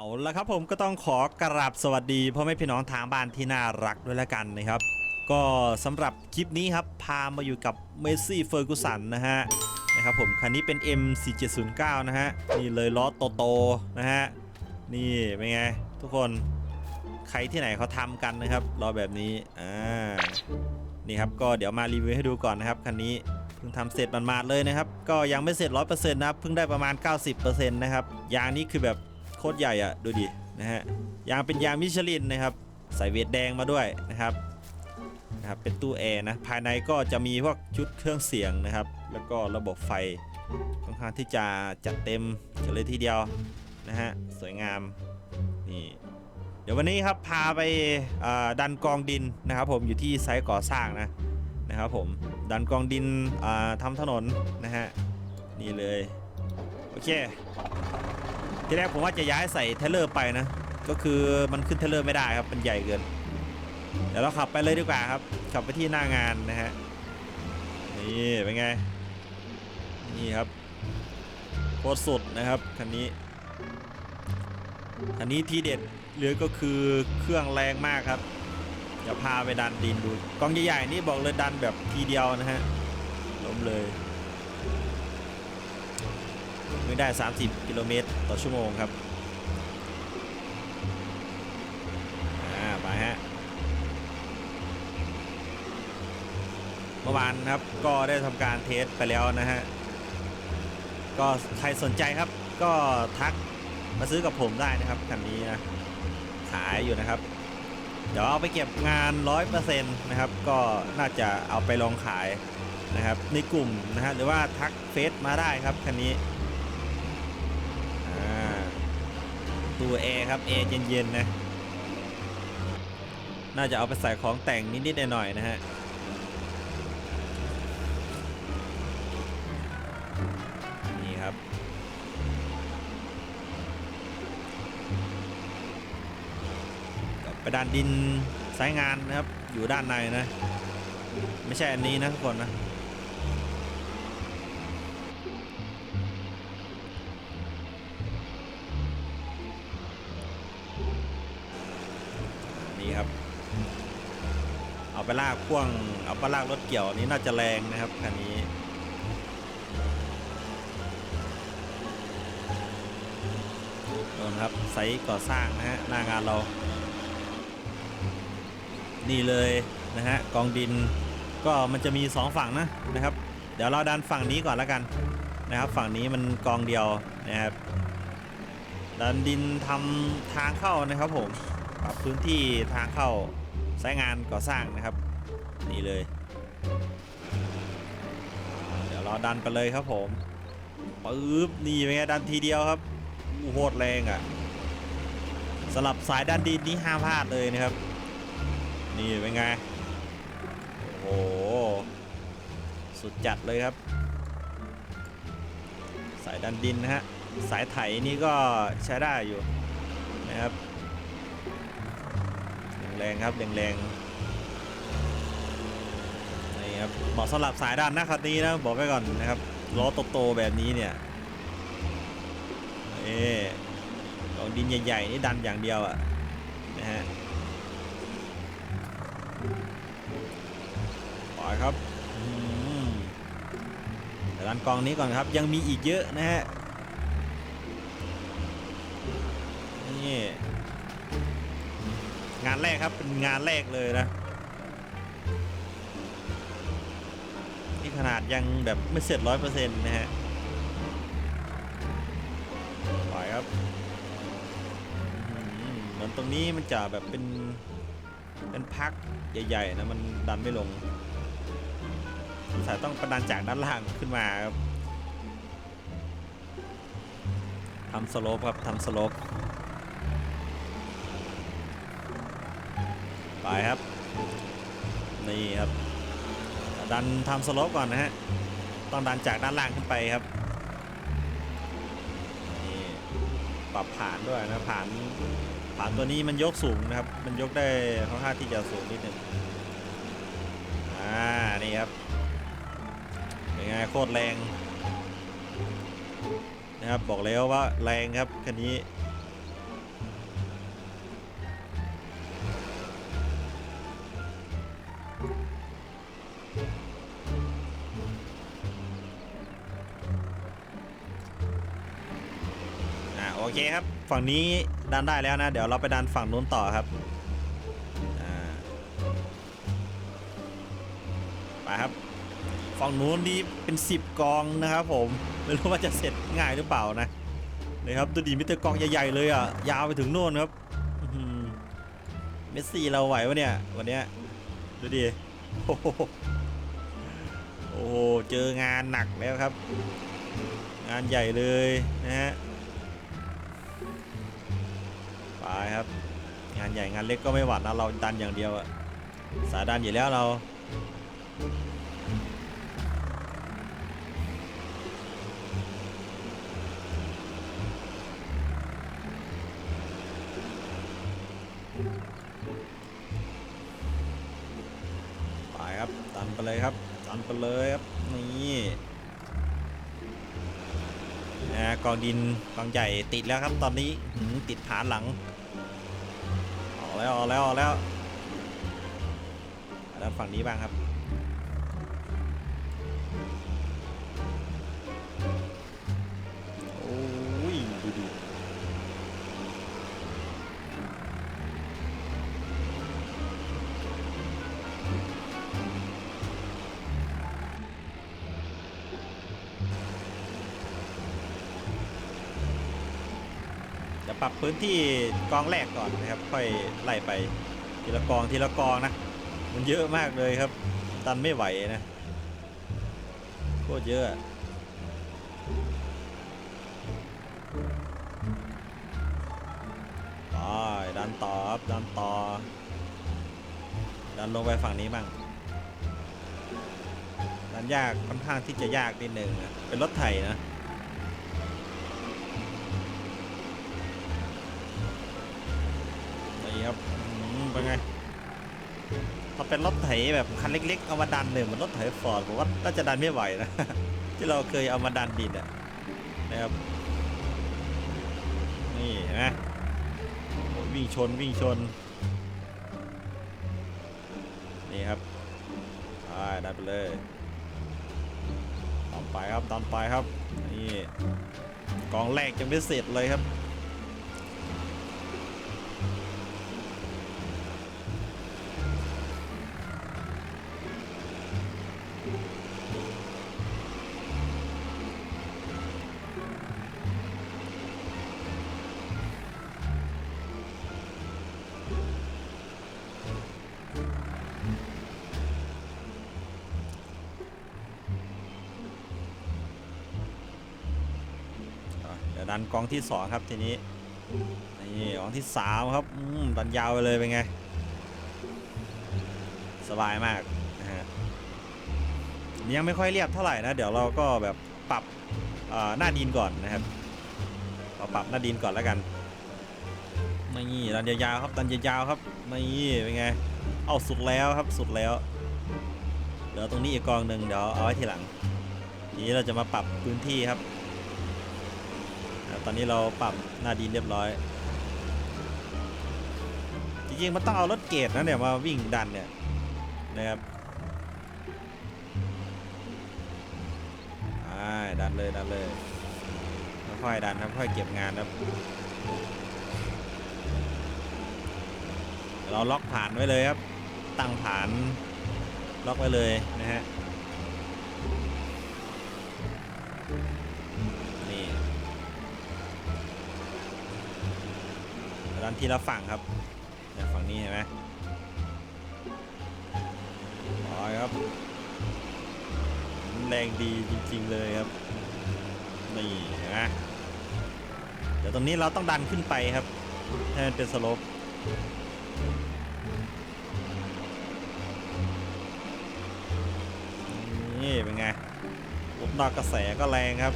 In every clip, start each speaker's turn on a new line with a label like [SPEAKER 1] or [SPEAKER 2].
[SPEAKER 1] เอาละครับผมก็ต้องขอกราบสวัสดีพ่อแม่พี่น้องทางบ้านที่น่ารักด้วยละกันนะครับ ก็สำหรับคลิปนี้ครับ พามาอยู่กับเมสซี่เฟอร์กูสันนะฮะนะครับผมคันนี้เป็น M4709 นะฮะนี่เลยล้อโตๆนะฮะนี่เป็นไงทุกคนใครที่ไหนเขาทำกันนะครับล้อแบบนี้อ่านี่ครับก็เดี๋ยวมารีวิวให้ดูก่อนนะครับคันนี้เพิ่งทำเสร็จมันมาดๆเลยนะครับ ก็ยังไม่เสร็จ 100%นะครับเพิ่งได้ประมาณ 90%นะครับยางนี้คือแบบ โคตรใหญ่อะดูดินะฮะยางเป็นยางมิชลินนะครับใส่เวทแดงมาด้วยนะครับนะครับเป็นตู้แอร์นะภายในก็จะมีพวกชุดเครื่องเสียงนะครับ แล้วก็ระบบไฟค่อนข้างที่จะจัดเต็มเลยทีเดียวนะฮะสวยงามนี่เดี๋ยววันนี้ครับพาไปดันกองดินนะครับ ผมอยู่ที่ไซต์ก่อสร้างนะนะครับผมดันกองดินอ่าทำถนนนะฮะนี่เลยโอเค ทีแรกผมว่าจะย้ายใส่เทเลอร์ไปนะ ก็คือมันขึ้นเทเลอร์ไม่ได้ครับมันใหญ่เกิน เดี๋ยวเราขับไปเลยดีกว่าครับ ขับไปที่หน้างานนะฮะ นี่เป็นไง นี่ครับโคตรสุดนะครับคันนี้ คันนี้ทีเด็ดเหลือก็คือเครื่องแรงมากครับจะพาไปดันดินดูกองใหญ่ๆนี่บอกเลยดันแบบทีเดียวนะฮะล้มเลย วิ่งได้ 30 กิโลเมตรต่อชั่วโมงครับอ่าไปฮะเมื่อวานครับก็ได้ทำการเทสไปแล้วนะฮะ ก็ใครสนใจครับก็ทักมาซื้อกับผมได้นะครับคันนี้นะขายอยู่นะครับ เดี๋ยวเอาไปเก็บงาน 100%นะครับ ก็น่าจะเอาไปลองขายนะครับในกลุ่มนะฮะหรือว่าทักเฟซมาได้ครับคันนี้ อ่า ตัวแอร์ครับแอร์เย็นๆนะ น่าจะเอาไปใส่ของแต่งนิดๆหน่อยๆนะฮะนี่ครับไปด้านดินสายงานนะครับ อยู่ด้านในนะ ไม่ใช่อันนี้นะทุกคนนะ พ่วงเอาไปลากรถเกี่ยวนี้น่าจะแรงนะครับคันนี้โดนครับไซต์ก่อสร้างนะฮะหน้างานเรา นี่เลยนะฮะกองดินก็มันจะมีสองฝั่งนะนะครับ เดี๋ยวเราดันฝั่งนี้ก่อนแล้วกันนะครับ ฝั่งนี้มันกองเดียวนะครับดันดินทำทางเข้านะครับผมปรับพื้นที่ทางเข้าสายงานก่อสร้างนะครับ เลย เดี๋ยวเราดันไปเลยครับผมปึ๊บนี่เป็นไงดันทีเดียวครับอู้โหดแรงอะ่ะสำหรับสายดันดินนี่ห้ามพลาดเลยนะครับ นี่เป็นไง โอ้โห สุดจัดเลยครับ สายดันดินนะฮะ สายไถนี่ก็ใช้ได้อยู่นะครับ แรงครับแรงๆ ครับเหมาะสำหรับสายดันนะคันนี้นะบอกไว้ก่อนนะครับล้อโตๆแบบนี้เนี่ยเอ๊กองดินใหญ่ๆนี่ดันอย่างเดียวอะนะฮะปล่อยครับแต่ด้านกองนี้ก่อนครับยังมีอีกเยอะนะฮะนี่งานแรกครับเป็นงานแรกเลยนะ นี่ขนาดยังแบบไม่เสร็จร้อยเปอร์เซ็นต์นะฮะปครับเหมือนตรงนี้มันจะแบบเป็นเป็นพักใหญ่ๆนะมันดันไม่ลงสงสัยต้องประดันจากด้านล่างขึ้นมาครับทำสโลปครับทำสโลปไปครับ นี่ครับ ดันทำสโลปก่อนนะฮะต้องดันจากด้านล่างขึ้นไปครับนี่ปรับผ่านด้วยนะผ่านผ่านตัวนี้มันยกสูงนะครับ มันยกได้ค่อนข้างที่จะสูงนิดหนึ่งอ่านี่ครับเป็นไงโคตรแรงนะครับบอกแล้วว่าแรงครับคันนี้ โอเคครับ ฝั่งนี้ดันได้แล้วนะ เดี๋ยวเราไปดันฝั่งนู้นต่อครับไปครับฝั่งนู้นนี่เป็น 10 กองนะครับ ผมไม่รู้ว่าจะเสร็จง่ายหรือเปล่านะนะครับดูดีมิเตอร์กองใหญ่ๆเลยอะยาวไปถึงโน่นครับเมสซี่เราไหววะเนี่ยวันเนี้ยดูดิโอ้โหโอ้โหเจองานหนักแล้วครับ งานใหญ่เลยนะฮะ ไปครับ งานใหญ่งานเล็กก็ไม่หวั่นนะเราดันอย่างเดียวอะสายดันอยู่แล้วเราไปครับดันไปเลยครับดันไปเลยครับนี่นะกองดินกองใหญ่ติดแล้วครับตอนนี้ติดฐานหลัง แล้วออกแล้วออกแล้วด้านฝั่งนี้บ้างครับ พื้นที่กองแรกก่อนนะครับ ค่อยไล่ไปทีละกองทีละกองนะ มันเยอะมากเลยครับ ตันไม่ไหวนะโคตรเยอะอะไปดันต่อครับดันต่อ ดันลงไปฝั่งนี้บ้างดันยากค่อนข้างที่จะยากนิดนึงนะเป็นรถไถนะ ครับอืมเป็นไงถ้าเป็นรถไถแบบคันเล็ก ๆ เอามาดันเนี่ยเหมือนรถไถฟอร์ดผมว่าน่าจะดันไม่ไหวนะที่เราเคยเอามาดันดินอะนะครับนี่นไหมโอ้ยวิ่งชนวิ่งชนนี่ครับไปดันไปเลยตามไปครับตามไปครับนี่กองแรกยังไม่เสร็จเลยครับ ดันกองที่สองครับทีนี้นี่กองที่สามครับดันยาวไปเลยเป็นไง สบายมากนะฮะยังไม่ค่อยเรียบเท่าไหร่นะ เดี๋ยวเราก็แบบปรับหน้าดินก่อนนะครับเราปรับหน้าดินก่อนแล้วกันนี่ดันยาวๆครับดันยาวๆครับนี่เป็นไงเอาสุดแล้วครับสุดแล้วเหลือตรงนี้อีกกองหนึ่งเดี๋ยวเอาไว้ทีหลัง ทีนี้เราจะมาปรับพื้นที่ครับ ตอนนี้เราปรับหน้าดินเรียบร้อย จริงๆมันต้องเอารถเกรดนะเนี่ยมาวิ่งดันเนี่ยนะครับดันเลยดันเลยค่อยๆดันครับค่อยเก็บงานครับเราล็อกฐานไว้เลยครับ ตั้งฐานล็อกไว้เลยนะฮะ ทีละฝั่งครับฝั่งนี้เห็นไหมอ๋อครับ แรงดีจริงๆเลยครับ นี่เห็นไหมเดี๋ยวตรงนี้เราต้องดันขึ้นไปครับให้มันเป็นสโลปนี่เป็นไงลูกนอกกระแสก็แรงครับ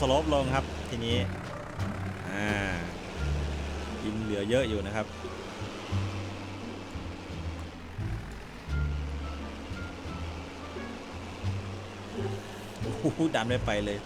[SPEAKER 1] สโลปลงครับทีนี้อ่ากินเหลือเยอะอยู่นะครับโอ้โหดันไม่ไปเลย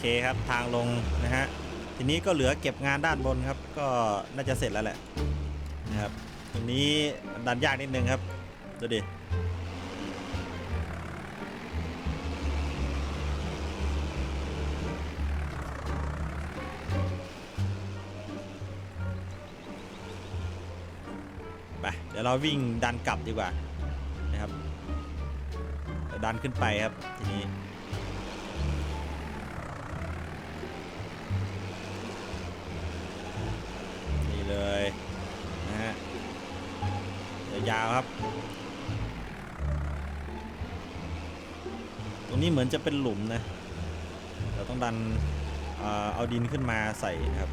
[SPEAKER 1] เคครับทางลงนะฮะทีนี้ก็เหลือเก็บงานด้านบนครับ ก็น่าจะเสร็จแล้วแหละนะครับตรงนี้ดันยากนิดนึงครับดูดิไปเดี๋ยวเราวิ่งดันกลับดีกว่านะครับดันขึ้นไปครับทีนี้ เลยนะฮะยาวครับ ตรงนี้เหมือนจะเป็นหลุมนะ เราต้องดันเอเอาดินขึ้นมาใส่นะครับ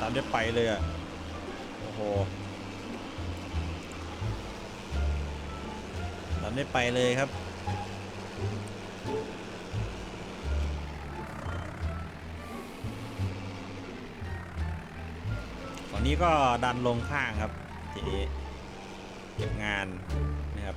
[SPEAKER 1] ตามได้ไปเลยอะ่ะ โอ้โหตามได้ไปเลยครับ อันนี้ก็ดันลงข้างครับทีนี้เก็บงานนะครับ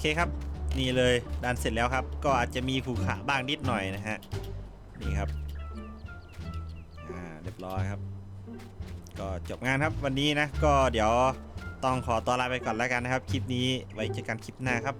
[SPEAKER 2] เค
[SPEAKER 1] ครับ นี่เลยดันเสร็จแล้วครับ ก็อาจจะมีขูขาบ้างนิดหน่อยนะฮะนี่ครับอ่าเรียบร้อยครับ ก็จบงานครับวันนี้นะ ก็เดี๋ยวต้องขอตัวลาไปก่อนแล้วกันนะครับ คลิปนี้ไว้เจอกันคลิปหน้าครับ